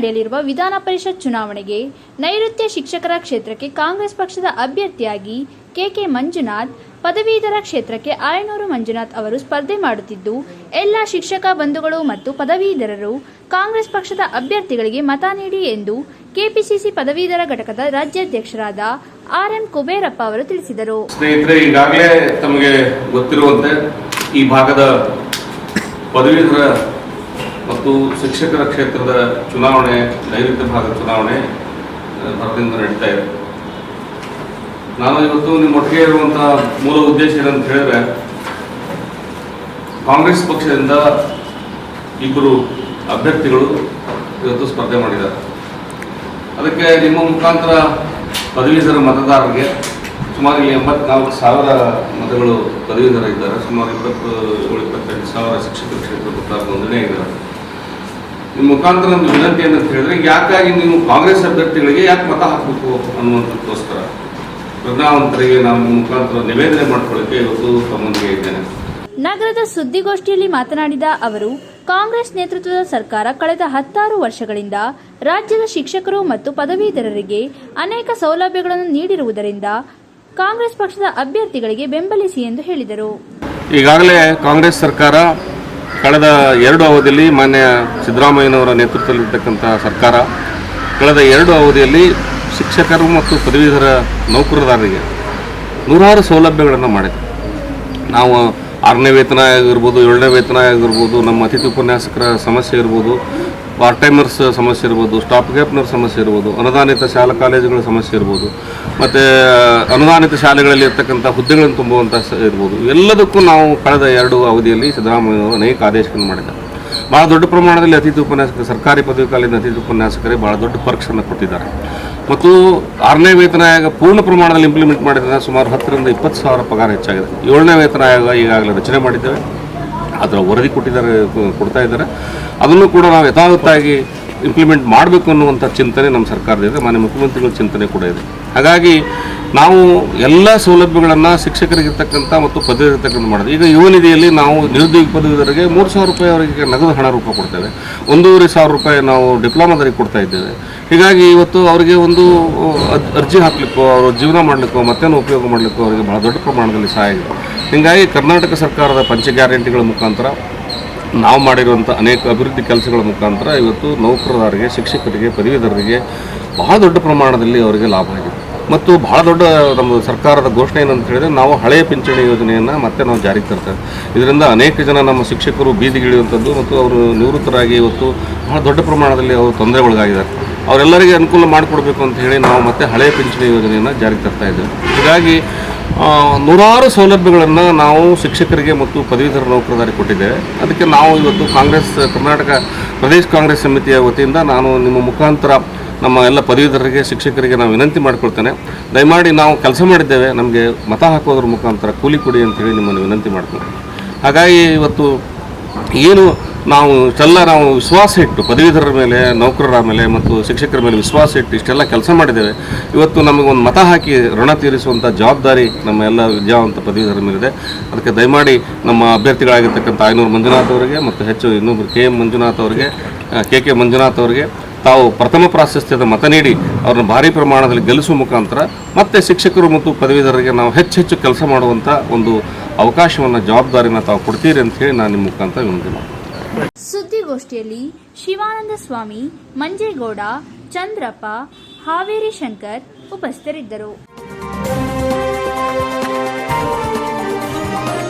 ನಡೆಯಲಿರುವ ವಿಧಾನ ಪರಿಷತ್ ಚುನಾವಣೆಗೆ ನೈಋತ್ಯ ಶಿಕ್ಷಕರ ಕ್ಷೇತ್ರಕ್ಕೆ ಕಾಂಗ್ರೆಸ್ ಪಕ್ಷದ ಅಭ್ಯರ್ಥಿಯಾಗಿ ಕೆಕೆ ಮಂಜುನಾಥ್, ಪದವೀಧರ ಕ್ಷೇತ್ರಕ್ಕೆ ಆಯನೂರು ಮಂಜುನಾಥ್ ಅವರು ಸ್ಪರ್ಧೆ ಮಾಡುತ್ತಿದ್ದು, ಎಲ್ಲ ಶಿಕ್ಷಕ ಬಂಧುಗಳು ಮತ್ತು ಪದವೀಧರರು ಕಾಂಗ್ರೆಸ್ ಪಕ್ಷದ ಅಭ್ಯರ್ಥಿಗಳಿಗೆ ಮತ ನೀಡಿ ಎಂದು ಕೆಪಿಸಿಸಿ ಪದವೀಧರ ಘಟಕದ ರಾಜ್ಯಾಧ್ಯಕ್ಷರಾದ ಆರ್ ಎಂ ಕುಬೇರಪ್ಪ ಅವರು ತಿಳಿಸಿದರು. ಸ್ನೇಹಿತರೆ, ಈಗಾಗಲೇ ತಮಗೆ ಗೊತ್ತಿರುವಂತೆ ಈ ಭಾಗದ ಪದವೀಧರ ಮತ್ತು ಶಿಕ್ಷಕರ ಕ್ಷೇತ್ರದ ಚುನಾವಣೆ, ನೈಋತ್ಯ ಭಾಗದ ಚುನಾವಣೆ ಭರದಿಂದ ನಡೀತಾ ಇದೆ. ನಾನು ಇವತ್ತು ನಿಮ್ಮ ಒಟ್ಟಿಗೆ ಇರುವಂಥ ಮೂಲ ಉದ್ದೇಶ ಏನಂತ ಹೇಳಿದ್ರೆ, ಕಾಂಗ್ರೆಸ್ ಪಕ್ಷದಿಂದ ಇಬ್ಬರು ಅಭ್ಯರ್ಥಿಗಳು ಇವತ್ತು ಸ್ಪರ್ಧೆ ಮಾಡಿದ್ದಾರೆ. ಅದಕ್ಕೆ ನಿಮ್ಮ ಮುಖಾಂತರ ಪದವೀಧರ ಮತದಾರರಿಗೆ, ಸುಮಾರು ಎಂಬತ್ನಾಲ್ಕು ಸಾವಿರ ಮತಗಳು ಪದವೀಧರ ಇದ್ದಾರೆ. ಸುಮಾರು ಇಪ್ಪತ್ತು, ಏಳು, ಇಪ್ಪತ್ತೆಂಟು ಸಾವಿರ ಶಿಕ್ಷಕರ ಕ್ಷೇತ್ರ ಮತದಾರ ನೋಂದಣಿ ಇದ್ದಾರೆ ಮುಖಾಂತರ ಒಂದು ವಿನಂತಿ ಏನಂತ ಹೇಳಿದ್ರೆ ಯಾಕಾಗಿ ನೀವು ಕಾಂಗ್ರೆಸ್ ಅಭ್ಯರ್ಥಿಗಳಿಗೆ ಯಾಕೆ ಮತ ಹಾಕಬೇಕು ಅನ್ನುವಂಥದ್ದಕ್ಕೋಸ್ಕರ ಪ್ರಜ್ಞಾವಂತರಿಗೆ ನಾವು ನಿಮ್ಮ ಮುಖಾಂತರ ನಿವೇದನೆ ಮಾಡಿಕೊಳ್ಳಕ್ಕೆ ಇವತ್ತು ತಮ್ಮೊಂದಿಗೆ ಇದ್ದೇನೆ. ನಗರದ ಸುದ್ದಿಗೋಷ್ಠಿಯಲ್ಲಿ ಮಾತನಾಡಿದ ಅವರು ಕಾಂಗ್ರೆಸ್ ನೇತೃತ್ವದ ಸರ್ಕಾರ ಕಳೆದ ಹತ್ತಾರು ವರ್ಷಗಳಿಂದ ರಾಜ್ಯದ ಶಿಕ್ಷಕರು ಮತ್ತು ಪದವೀಧರರಿಗೆ ಅನೇಕ ಸೌಲಭ್ಯಗಳನ್ನು ನೀಡಿರುವುದರಿಂದ ಕಾಂಗ್ರೆಸ್ ಪಕ್ಷದ ಅಭ್ಯರ್ಥಿಗಳಿಗೆ ಬೆಂಬಲಿಸಿ ಎಂದು ಹೇಳಿದರು. ಈಗಾಗಲೇ ಕಾಂಗ್ರೆಸ್ ಸರ್ಕಾರ ಕಳೆದ ಎರಡು ಅವಧಿಯಲ್ಲಿ ಮಾನ್ಯ ಸಿದ್ದರಾಮಯ್ಯನವರ ನೇತೃತ್ವದಲ್ಲಿರ್ತಕ್ಕಂಥ ಸರ್ಕಾರ, ಕಳೆದ ಎರಡು ಅವಧಿಯಲ್ಲಿ ಶಿಕ್ಷಕರು ಮತ್ತು ಪದವೀಧರ ನೌಕರದಾರರಿಗೆ ನೂರಾರು ಸೌಲಭ್ಯಗಳನ್ನು ಮಾಡಿದೆ. ನಾವು ಆರನೇ ವೇತನ ಆಗಿರ್ಬೋದು, ಏಳನೇ ವೇತನ ಆಗಿರ್ಬೋದು, ನಮ್ಮ ಅತಿಥಿ ಉಪನ್ಯಾಸಕರ ಸಮಸ್ಯೆ ಇರ್ಬೋದು ಪಾರ್ಟ್ ಟೈಮರ್ಸ್ ಸಮಸ್ಯೆ ಇರ್ಬೋದು ಸ್ಟಾಪ್ ಗ್ಯಾಪ್ನರ್ ಸಮಸ್ಯೆ ಇರ್ಬೋದು, ಅನುದಾನಿತ ಶಾಲಾ ಕಾಲೇಜುಗಳ ಸಮಸ್ಯೆ ಇರ್ಬೋದು, ಮತ್ತು ಅನುದಾನಿತ ಶಾಲೆಗಳಲ್ಲಿ ಇರ್ತಕ್ಕಂಥ ಹುದ್ದೆಗಳನ್ನು ತುಂಬುವಂಥ ಇರ್ಬೋದು. ಎಲ್ಲದಕ್ಕೂ ನಾವು ಕಳೆದ ಎರಡು ಅವಧಿಯಲ್ಲಿ ಸಿದ್ದರಾಮಯ್ಯ ಅನೇಕ ಆದೇಶಗಳನ್ನು ಮಾಡಿದ್ದಾರೆ. ಭಾಳ ದೊಡ್ಡ ಪ್ರಮಾಣದಲ್ಲಿ ಅತಿಥಿ ಉಪನ್ಯಾಸಕರು, ಸರ್ಕಾರಿ ಪದವಿ ಕಾಲೇಜಿನ ಅತಿಥಿ ಉಪನ್ಯಾಸಕರಿಗೆ ಭಾಳ ದೊಡ್ಡ ಪರೀಕ್ಷೆಯನ್ನು ಕೊಟ್ಟಿದ್ದಾರೆ. ಮತ್ತು ಆರನೇ ವೇತನ ಆಯೋಗ ಪೂರ್ಣ ಪ್ರಮಾಣದಲ್ಲಿ ಇಂಪ್ಲಿಮೆಂಟ್ ಮಾಡಿದ್ರೆ ಸುಮಾರು ಹತ್ತರಿಂದ ಇಪ್ಪತ್ತು ಸಾವಿರ ಪಗಾರ ಹೆಚ್ಚಾಗಿದೆ. ಏಳನೇ ವೇತನ ಆಯೋಗ ಈಗಾಗಲೇ ರಚನೆ ಮಾಡಿದ್ದೇವೆ. ಅದರ ವರದಿ ಕೊಟ್ಟಿದ್ದಾರೆ ಕೊಡ್ತಾ ಇದ್ದಾರೆ. ಅದನ್ನು ಕೂಡ ನಾವು ಯಥಾವತ್ತಾಗಿ ಇಂಪ್ಲಿಮೆಂಟ್ ಮಾಡಬೇಕು ಅನ್ನುವಂಥ ಚಿಂತನೆ ನಮ್ಮ ಸರ್ಕಾರದಿದೆ ಮಾನ್ಯ ಮುಖ್ಯಮಂತ್ರಿಗಳ ಚಿಂತನೆ ಕೂಡ ಇದೆ. ಹಾಗಾಗಿ ನಾವು ಎಲ್ಲ ಸೌಲಭ್ಯಗಳನ್ನು ಶಿಕ್ಷಕರಿಗಿರ್ತಕ್ಕಂಥ ಮತ್ತು ಪದವಿರ್ತಕ್ಕಂಥ ಮಾಡೋದು. ಈಗ ಯುವ ನಿಧಿಯಲ್ಲಿ ನಾವು ನಿರುದ್ಯೋಗ ಪದವೀಧರಿಗೆ ಮೂರು ಸಾವಿರ ರೂಪಾಯಿ ಅವರಿಗೆ ನಗದು ಹಣ ರೂಪ ಕೊಡ್ತೇವೆ. ಒಂದೂವರೆ ಸಾವಿರ ರೂಪಾಯಿ ನಾವು ಡಿಪ್ಲೊಮಾದವರಿಗೆ ಕೊಡ್ತಾ ಇದ್ದೇವೆ. ಹೀಗಾಗಿ ಇವತ್ತು ಅವರಿಗೆ ಒಂದು ಅರ್ಜಿ ಹಾಕಲಿಕ್ಕೋ, ಅವರು ಜೀವನ ಮಾಡಲಿಕ್ಕೋ ಮತ್ತೇನು ಉಪಯೋಗ ಮಾಡಲಿಕ್ಕೋ, ಅವರಿಗೆ ಬಹಳ ದೊಡ್ಡ ಪ್ರಮಾಣದಲ್ಲಿ ಸಹಾಯ ಇದೆ ಹೀಗಾಗಿ ಕರ್ನಾಟಕ ಸರ್ಕಾರದ ಪಂಚ ಗ್ಯಾರಂಟಿಗಳ ಮುಖಾಂತರ ನಾವು ಮಾಡಿರುವಂಥ ಅನೇಕ ಅಭಿವೃದ್ಧಿ ಕೆಲಸಗಳ ಮುಖಾಂತರ ಇವತ್ತು ನೌಕರರಿಗೆ ಶಿಕ್ಷಕರಿಗೆ, ಪದವೀಧರರಿಗೆ ಬಹಳ ದೊಡ್ಡ ಪ್ರಮಾಣದಲ್ಲಿ ಅವರಿಗೆ ಲಾಭ ಆಗಿದೆ. ಮತ್ತು ಬಹಳ ದೊಡ್ಡ ನಮ್ಮ ಸರ್ಕಾರದ ಘೋಷಣೆ ಏನಂತ ಹೇಳಿದರೆ ನಾವು ಹಳೆಯ ಪಿಂಚಣಿ ಯೋಜನೆಯನ್ನು ಮತ್ತೆ ನಾವು ಜಾರಿಗೆ ತರ್ತೇವೆ. ಇದರಿಂದ ಅನೇಕ ಜನ ನಮ್ಮ ಶಿಕ್ಷಕರು ಬೀದಿಗಿಳಿಯುವಂಥದ್ದು ಮತ್ತು ಅವರು ನಿವೃತ್ತರಾಗಿ ಇವತ್ತು ಬಹಳ ದೊಡ್ಡ ಪ್ರಮಾಣದಲ್ಲಿ ಅವರು ತೊಂದರೆಗೊಳಗಾಗಿದ್ದಾರೆ. ಅವರೆಲ್ಲರಿಗೆ ಅನುಕೂಲ ಮಾಡಿಕೊಡ್ಬೇಕು ಅಂತ ಹೇಳಿ ನಾವು ಮತ್ತೆ ಹಳೆಯ ಪಿಂಚಣಿ ಯೋಜನೆಯನ್ನು ಜಾರಿಗೆ ತರ್ತಾ ಇದ್ದೇವೆ. ಹೀಗಾಗಿ ನೂರಾರು ಸೌಲಭ್ಯಗಳನ್ನು ನಾವು ಶಿಕ್ಷಕರಿಗೆ ಮತ್ತು ಪದವೀಧರ ನೌಕರದಾರಿ ಕೊಟ್ಟಿದ್ದೇವೆ. ಅದಕ್ಕೆ ನಾವು ಇವತ್ತು ಕಾಂಗ್ರೆಸ್, ಕರ್ನಾಟಕ ಪ್ರದೇಶ ಕಾಂಗ್ರೆಸ್ ಸಮಿತಿಯ ವತಿಯಿಂದ ನಾನು ನಿಮ್ಮ ಮುಖಾಂತರ ನಮ್ಮ ಎಲ್ಲ ಪದವೀಧರರಿಗೆ, ಶಿಕ್ಷಕರಿಗೆ ನಾವು ವಿನಂತಿ ಮಾಡಿಕೊಳ್ತೇನೆ. ದಯಮಾಡಿ ನಾವು ಕೆಲಸ ಮಾಡಿದ್ದೇವೆ. ನಮಗೆ ಮತ ಹಾಕೋದ್ರ ಮುಖಾಂತರ ಕೂಲಿ ಕೊಡಿ ಅಂತೇಳಿ ನಿಮ್ಮನ್ನು ವಿನಂತಿ ಮಾಡ್ತೀನಿ ಹಾಗಾಗಿ ಇವತ್ತು ಏನು ನಾವು ಇಷ್ಟೆಲ್ಲ ನಾವು ವಿಶ್ವಾಸ ಇಟ್ಟು, ಪದವೀಧರರ ಮೇಲೆ, ನೌಕರರ ಮೇಲೆ ಮತ್ತು ಶಿಕ್ಷಕರ ಮೇಲೆ ವಿಶ್ವಾಸ ಇಟ್ಟು ಇಷ್ಟೆಲ್ಲ ಕೆಲಸ ಮಾಡಿದ್ದೇವೆ. ಇವತ್ತು ನಮಗೊಂದು ಮತ ಹಾಕಿ ಋಣ ತೀರಿಸುವಂಥ ಜವಾಬ್ದಾರಿ ನಮ್ಮ ಎಲ್ಲ ವಿದ್ಯಾವಂತ ಪದವೀಧರರ ಮೇಲಿದೆ. ಅದಕ್ಕೆ ದಯಮಾಡಿ ನಮ್ಮ ಅಭ್ಯರ್ಥಿಗಳಾಗಿರ್ತಕ್ಕಂಥ ಐನೂರು ಮಂಜುನಾಥ್ ಅವರಿಗೆ ಮತ್ತು ಹೆಚ್ಚು ಇನ್ನೊಬ್ಬರು ಕೆ ಎಂ ಮಂಜುನಾಥ್ ಅವರಿಗೆ ಕೆ ಕೆ ಮಂಜುನಾಥ್ ಅವರಿಗೆ ತಾವು ಪ್ರಥಮ ಪ್ರಾಶಸ್ತ್ಯದ ಮತ ನೀಡಿ ಅವ್ರನ್ನ ಭಾರಿ ಪ್ರಮಾಣದಲ್ಲಿ ಗೆಲ್ಲಿಸುವ ಮುಖಾಂತರ ಮತ್ತೆ ಶಿಕ್ಷಕರು ಮತ್ತು ಪದವೀಧರರಿಗೆ ನಾವು ಹೆಚ್ಚು ಹೆಚ್ಚು ಕೆಲಸ ಮಾಡುವಂಥ ಒಂದು ಅವಕಾಶವನ್ನು, ಜವಾಬ್ದಾರಿನ ತಾವು ಕೊಡ್ತೀರಿ ಅಂತ ಹೇಳಿ ನಾನು ನಿಮ್ಮ ಮುಖಾಂತರ ವಿನಂತಿ ಮಾಡ್ತೀನಿ. ಸುದ್ದಿಗೋಷ್ಠಿಯಲ್ಲಿ ಶಿವಾನಂದ ಸ್ವಾಮಿ ಮಂಜೇಗೌಡ ಚಂದ್ರಪ್ಪ ಹಾವೇರಿ ಶಂಕರ್ ಉಪಸ್ಥಿತರಿದ್ದರು.